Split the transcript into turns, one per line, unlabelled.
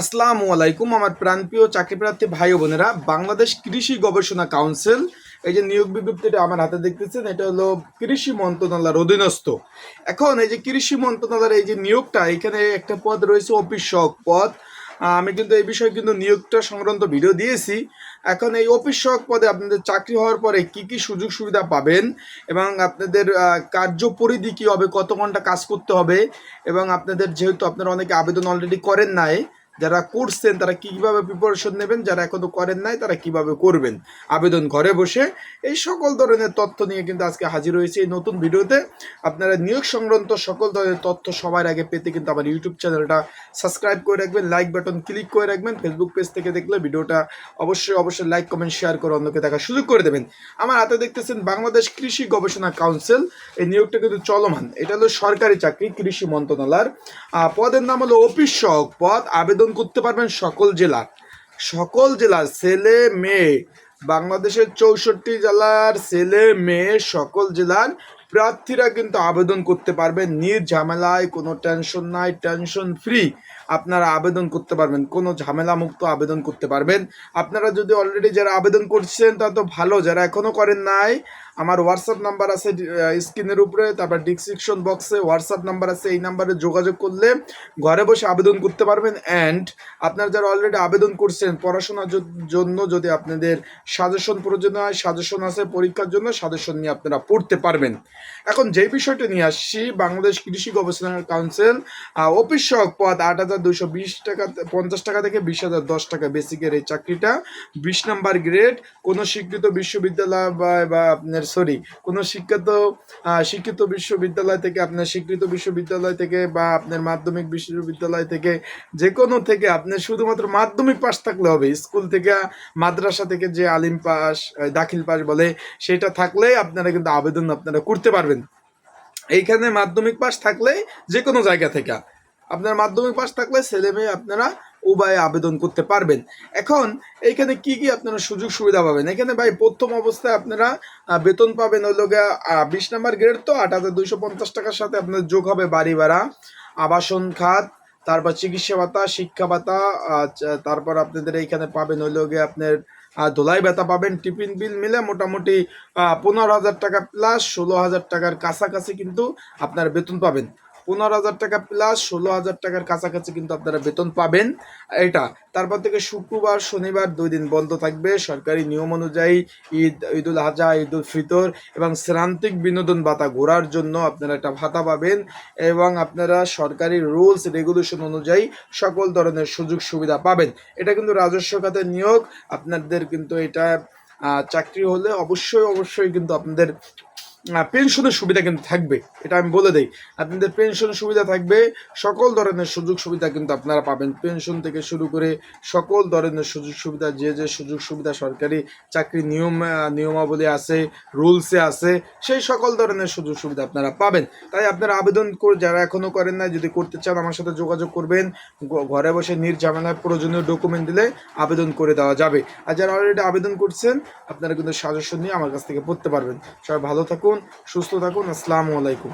আসসালামু আলাইকুম, আমার প্রাণপ্রিয় চাকরিপ্রার্থী ভাই ও বোনেরা। বাংলাদেশ কৃষি গবেষণা কাউন্সিল, এই যে নিয়োগ বিজ্ঞপ্তিটা আমার হাতে দেখতেছেন, এটা হলো কৃষি মন্ত্রণালয়ের অধীনস্থ। এখন এই যে কৃষি মন্ত্রণালয়ের এই যে নিয়োগটা, এখানে একটা পদ রয়েছে অফিস সহক পদ আমি কিন্তু এই বিষয়ে কিন্তু নিয়োগটা সংক্রান্ত ভিডিও দিয়েছি। এখন এই অফিস সহক পদে আপনাদের চাকরি হওয়ার পরে কি কি সুযোগ সুবিধা পাবেন এবং আপনাদের কার্য পরিধি কী হবে, কত ঘণ্টা কাজ করতে হবে এবং আপনাদের যেহেতু আপনারা অনেকে আবেদন অলরেডি করেন নাই যারা করছেন, তারা কীভাবে প্রিপারেশন নেবেন, যারা এখনও করেন নাই, তারা কীভাবে করবেন? আবেদন ঘরে বসে এই সকল ধরনের তথ্য নিয়ে কিন্তু আজকে হাজির হয়েছে এই নতুন ভিডিওতে। আপনারা নিয়োগ সংক্রান্ত সকল ধরনের তথ্য সবার আগে পেতে কিন্তু আমার ইউটিউব চ্যানেলটা সাবস্ক্রাইব করে রাখবেন লাইক বাটন ক্লিক করে রাখবেন ফেসবুক পেজ থেকে দেখলে ভিডিওটা অবশ্যই অবশ্যই লাইক কমেন্ট শেয়ার করে অন্যকে দেখার সুযোগ করে দেবেন। আমার হাতে দেখতেছেন বাংলাদেশ কৃষি গবেষণা কাউন্সিল এই নিয়োগটা কিন্তু চলমান। এটা হলো সরকারি চাকরি কৃষি মন্ত্রণালয়ের পদের নাম হলো অফিস সহক পদ। আবেদন করতে পারবেন সকল জেলার। সকল জেলার ছেলে, মেয়ে, বাংলাদেশের চৌষট্টি জেলার ছেলে, মেয়ে, সকল জেলার প্রার্থীরা কিন্তু আবেদন করতে পারবেন নির্ঝামেলায় কোনো টেনশন নাই টেনশন ফ্রি আপনারা আবেদন করতে পারবেন, কোনো ঝামেলা মুক্ত আবেদন করতে পারবেন। আপনারা যদি অলরেডি যারা আবেদন করছেন, তা তো ভালো, যারা এখনও করেন নাই, আমার হোয়াটসঅ্যাপ নাম্বার আছে স্ক্রিনের উপরে, তারপর ডিসক্রিপশন বক্সে হোয়াটসঅ্যাপ নাম্বার আছে, এই নাম্বারে যোগাযোগ করলে ঘরে বসে আবেদন করতে পারবেন। অ্যান্ড আপনারা যারা অলরেডি আবেদন করছেন, পড়াশোনার জন্য যদি আপনাদের সাজেশন প্রয়োজন হয় সাজেশন আছে, পরীক্ষার জন্য সাজেশন নিয়ে আপনারা পড়তে পারবেন। এখন যে বিষয়টা নিয়ে আসছি, বাংলাদেশ কৃষি গবেষণা কাউন্সিল অফিস পদ আট হাজার দুশো বিশ টাকা, পঞ্চাশ টাকা থেকে বিশ হাজার দশ টাকা বেসিকের এই চাকরিটা। বিশ নাম্বার গ্রেড কোনো স্বীকৃত বিশ্ববিদ্যালয় বা আপনার সরি কোনো শিক্ষিত শিক্ষিত বিশ্ববিদ্যালয় থেকে, আপনার স্বীকৃত বিশ্ববিদ্যালয় থেকে বা আপনার মাধ্যমিক বিশ্ববিদ্যালয় থেকে, যে কোনো থেকে আপনার শুধুমাত্র মাধ্যমিক পাশ থাকলে হবে। স্কুল থেকে, মাদ্রাসা থেকে যে আলিম পাস দাখিল পাস বলে, সেটা থাকলেই আপনারা কিন্তু আবেদন আপনারা করতে পারবেন। এইখানে মাধ্যমিক পাস থাকলে যে কোনো জায়গা থেকে। আপনার মাধ্যমিক পাশ থাকলে ছেলে মেয়ে আপনারা উভয়ে আবেদন করতে পারবেন। এখন এইখানে কি কি আপনারা সুযোগ সুবিধা পাবেন? এখানে ভাই প্রথম অবস্থায় আপনারা বেতন পাবেন ওই লোকে বিশ নাম্বার গ্রেড তো আট হাজার দুইশো পঞ্চাশ টাকার সাথে আপনার যোগ হবে বাড়ি ভাড়া আবাসন খাত তারপর চিকিৎসা ভাতা শিক্ষা ভাতা আহ, তারপর আপনাদের এইখানে পাবেন ওই লোকে আপনার ধোলাই ভাতা পাবেন টিফিন বিল মিলে মোটামুটি পনেরো হাজার টাকা প্লাস ষোলো হাজার টাকার কাছাকাছি কিন্তু আপনার বেতন পাবেন। পনেরো হাজার টাকা প্লাস ষোলো হাজার টাকার কাছাকাছি কিন্তু আপনারা বেতন পাবেন। এটা, তারপর থেকে শুক্রবার, শনিবার দুই দিন বন্ধ থাকবে। সরকারি নিয়ম অনুযায়ী ঈদ, ঈদুল আজহা, ঈদুল ফিতর এবং শ্রান্তিক বিনোদন ভাতা ঘোরার জন্য আপনারা একটা ভাতা পাবেন এবং আপনারা সরকারি রুলস, রেগুলেশন অনুযায়ী সকল ধরনের সুযোগ সুবিধা পাবেন। এটা কিন্তু রাজস্ব খাতের নিয়োগ। আপনাদের কিন্তু এটা চাকরি হলে অবশ্যই অবশ্যই কিন্তু আপনাদের পেনশনের সুবিধা কিন্তু থাকবে, এটা আমি বলে দিই। আপনাদের পেনশনের সুবিধা থাকবে, সকল ধরনের সুযোগ সুবিধা কিন্তু আপনারা পাবেন। পেনশন থেকে শুরু করে সকল ধরনের সুযোগ সুবিধা, যে যে সুযোগ সুবিধা সরকারি চাকরি নিয়ম, নিয়মাবলী আছে, রুলসে আছে, সেই সকল ধরনের সুযোগ সুবিধা আপনারা পাবেন। তাই আপনারা আবেদন করে, যারা এখনও করেন না যদি করতে চান, আমার সাথে যোগাযোগ করবেন। ঘরে বসে নির্ঝামেলায় প্রয়োজনীয় ডকুমেন্ট দিলে আবেদন করে দেওয়া যাবে। আর যারা অলরেডি আবেদন করছেন, আপনারা কিন্তু সাজেশন নিয়ে আমার কাছ থেকে পড়তে পারবেন। সবাই ভালো থাকুন সুস্থ থাকুন আসসালামু আলাইকুম।